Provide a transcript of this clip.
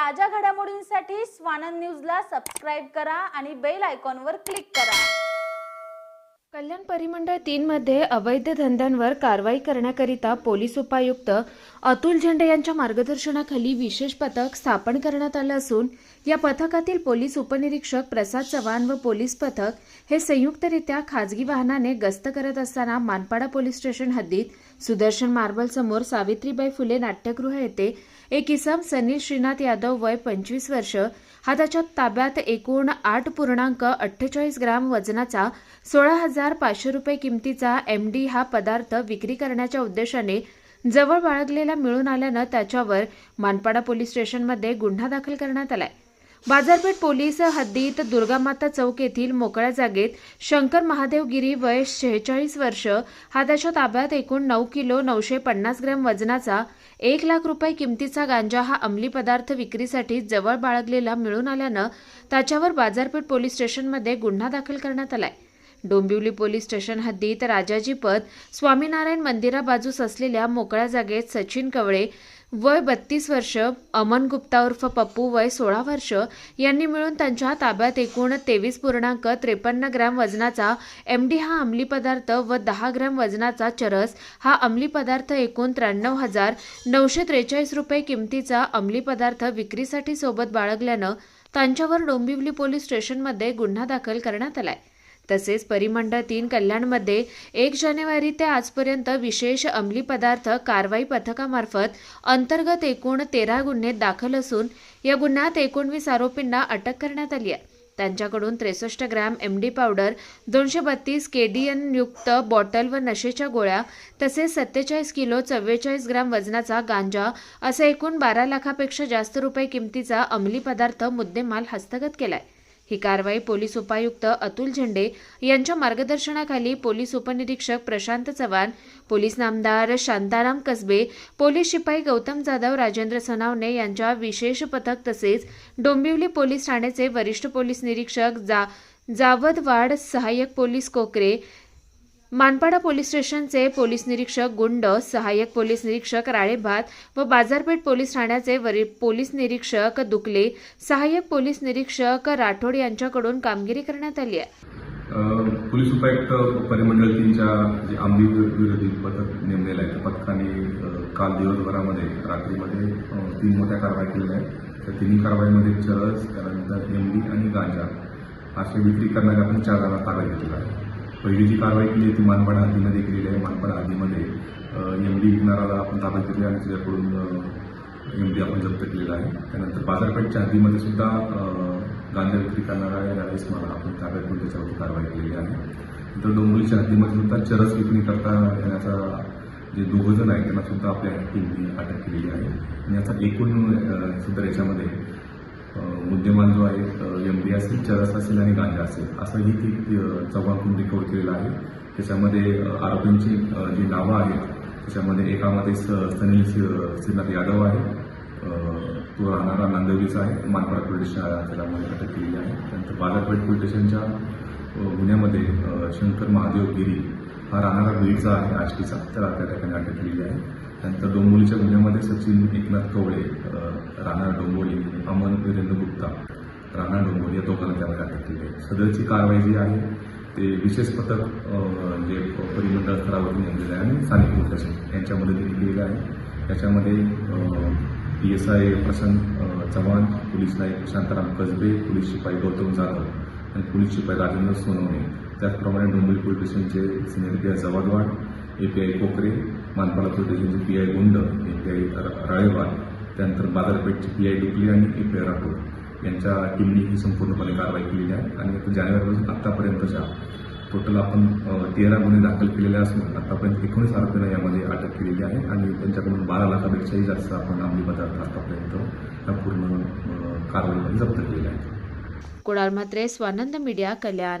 ताज्या घडामोडींसाठी स्वानंद न्यूजला सबस्क्राईब करा आणि बेल आयकॉनवर क्लिक करा. कल्याण परिमंडळ तीनमध्ये अवैध धंद्यांवर कारवाई करण्याकरिता पोलीस उपायुक्त अतुल झेंडे यांच्या मार्गदर्शनाखाली विशेष पथक स्थापन करण्यात आलं असून या पथकातील पोलीस उपनिरीक्षक प्रसाद चव्हाण व पोलीस पथक हे संयुक्तरित्या खाजगी वाहनाने गस्त करत असताना मानपाडा पोलीस स्टेशन हद्दीत सुदर्शन मार्बल समोर सावित्रीबाई फुले नाट्यगृह येथे एक इसम सनील श्रीनाथ यादव वय पंचवीस वर्ष. हा त्याच्या ताब्यात एकूण आठ पूर्णांक अठ्ठेचाळीस ग्राम वजनाचा सोळा हजार पाचशे रुपये किमतीचा एमडी हा पदार्थ विक्री करण्याच्या उद्देशाने जवळ बाळगलेला मिळून आल्यानं त्याच्यावर मानपाडा पोलीस स्टेशनमध्ये गुन्हा दाखल करण्यात आलाय. बाजारपेठ पोलीस हद्दीत दुर्गामाता चौक येथील मोकळ्या जागेत शंकर महादेव गिरी वय शेहेचाळीस वर्ष. हा त्याच्या ताब्यात एकूण नऊ किलो नऊशे पन्नास ग्रॅम वजनाचा एक लाख रुपये किमतीचा गांजा हा अंमली पदार्थ विक्रीसाठी जवळ बाळगलेला मिळून आल्यानं त्याच्यावर बाजारपेठ पोलीस स्टेशनमध्ये गुन्हा दाखल करण्यात आलाय. डोंबिवली पोलीस स्टेशन हद्दीत राजाजी पद स्वामीनारायण मंदिराबाजूस असलेल्या मोकळ्या जागेत सचिन कवळे वय बत्तीस वर्ष अमन गुप्ता उर्फ पप्पू वय सोळा वर्ष यांनी मिळून त्यांच्या ताब्यात एकूण तेवीस पूर्णांक त्रेपन्न ग्रॅम वजनाचा एम डी हा अंमली पदार्थ व दहा ग्रॅम वजनाचा चरस हा अंमली पदार्थ एकूण त्र्याण्णव हजार नऊशे त्रेचाळीस रुपये किमतीचा अंमली पदार्थ विक्रीसाठी सोबत बाळगल्यानं त्यांच्यावर डोंबिवली पोलीस स्टेशनमध्ये गुन्हा दाखल करण्यात आलाय. तसेच परिमंडळ तीन कल्याणमध्ये एक जानेवारी ते आजपर्यंत विशेष अंमली पदार्थ कारवाई पथकामार्फत अंतर्गत एकूण तेरा गुन्हे दाखल असून या गुन्ह्यात एकोणवीस आरोपींना अटक करण्यात आली आहे. त्यांच्याकडून त्रेसष्ट ग्रॅम एम डी पावडर दोनशे बत्तीस के डी युक्त बॉटल व नशेच्या गोळ्या तसेच सत्तेचाळीस किलो चव्वेचाळीस ग्रॅम वजनाचा गांजा असा एकूण बारा लाखापेक्षा जास्त रुपये किमतीचा अंमली पदार्थ मुद्देमाल हस्तगत केलाय. ही कारवाई पोलीस उपायुक्त अतुल झेंडे यांच्या मार्गदर्शनाखाली पोलीस उपनिरीक्षक प्रशांत चव्हाण पोलीस नामदार शांताराम कसबे पोलीस शिपाई गौतम जाधव राजेंद्र सनावणे यांच्या विशेष पथक तसेच डोंबिवली पोलीस ठाण्याचे वरिष्ठ पोलीस निरीक्षक जा जावदवाड सहाय्यक पोलीस कोकरे मानपाडा पोलीस स्टेशनचे पोलीस निरीक्षक गुंड सहाय्यक पोलीस निरीक्षक राळेभात व बाजारपेठ पोलीस ठाण्याचे वरि पोलीस निरीक्षक दुकले सहाय्यक पोलीस निरीक्षक राठोड यांच्याकडून कामगिरी करण्यात आली आहे. पोलीस उपायुक्त परिमंडळ तीनच्या जे आंबी विरोधी पथक नेमलेलं आहे त्या पथकाने काल दिवसभरामध्ये रात्रीमध्ये तीन मोठ्या कारवाई केलेल्या आहेत. त्या तिन्ही कारवाईमध्ये चरस त्यानंतर एमडी आणि गांजा असे विक्री करणाऱ्या आपण चार जणांना ताब्यात घेतला आहे. पहिली जी कारवाई केली आहे ती मानपाडा हद्दीमध्ये केलेली आहे मानपाडा हद्दीमध्ये एम डी विकणाराला आपण ताब्यात घेतले आणि त्याच्याकडून एम डी आपण जप्त केलेला आहे. त्यानंतर बाजारपेठच्या हद्दीमध्ये सुद्धा गांजा विक्री करणारा राईस मला आपण ताब्यात घेऊन त्याच्यावरती कारवाई केलेली आहे. नंतर डोंबिवलीच्या हद्दीमध्ये सुद्धा चरस विक्री करता येण्याचा जे दोघं जण आहेत त्यांना सुद्धा आपल्या टीमने अटक केलेली आहे. आणि याचा एकूण सुद्धा याच्यामध्ये मुद्देमाल जो आहे एम डी असेल चरस असेल आणि गांजा असेल असं ही ती चौघांकडून रिकवर केलेलं आहे. त्याच्यामध्ये आरोपींची जी नावं आहेत त्याच्यामध्ये एकामध्ये स सनील श्री- श्रीनाथ यादव आहे तो राहणारा नांदवलीचा आहे मानपाडा पोलीस स्टेशन अटक केलेली आहे. त्यानंतर बाजारपेठ पोलीस स्टेशनच्या गुन्ह्यामध्ये शंकर महादेव गिरी हा राहणारा बीडचा आहे आष्टीचा त्याला त्या ठिकाणी अटक केलेली आहे. त्यानंतर डोंबोलीच्या गुन्ह्यामध्ये सचिन एकनाथ कवळे राणा डोंबोली अमन वीरेंद्र गुप्ता राणा डोंबोली या दोघांना त्यामध्ये अटक केली आहे. सदरची कारवाई जी आहे ते विशेष पथक जे परिमंडळ स्तरावरती नेमलेलं आहे आणि स्थानिक प्रशासन यांच्यामध्ये यांच्या केलेलं आहे. त्याच्यामध्ये P S I Prashant Chavan police Naik Shantaram Kasbe police शिपाई गौतम जाधव आणि पोलीस शिपाई राजेंद्र सोनवणे. त्याचप्रमाणे डोंबिवली पोलीस स्टेशनचे senior P I Jawadwad A P I Kokare Manpada police P I गुंड ए पी आय राळेवाल त्यानंतर बाजारपेठचे पी आय डुकली आणि ए पी आय राठोड. यांच्या टीमनी ही संपूर्णपणे कारवाई केलेली आहे. आणि जानेवारीपासून आत्तापर्यंतच्या टोटल आपण तेरा गुन्हे दाखल केलेले असून आतापर्यंत एकोणीस आरोपींना यामध्ये अटक केलेली आहे आणि त्यांच्याकडून बारा लाखापेक्षाही जास्त आपण अंमली पदार्थ आतापर्यंत या पूर्ण कारवाईमध्ये जप्त केलेल्या आहे कुणाल म्हात्रे स्वानंद मीडिया कल्याण.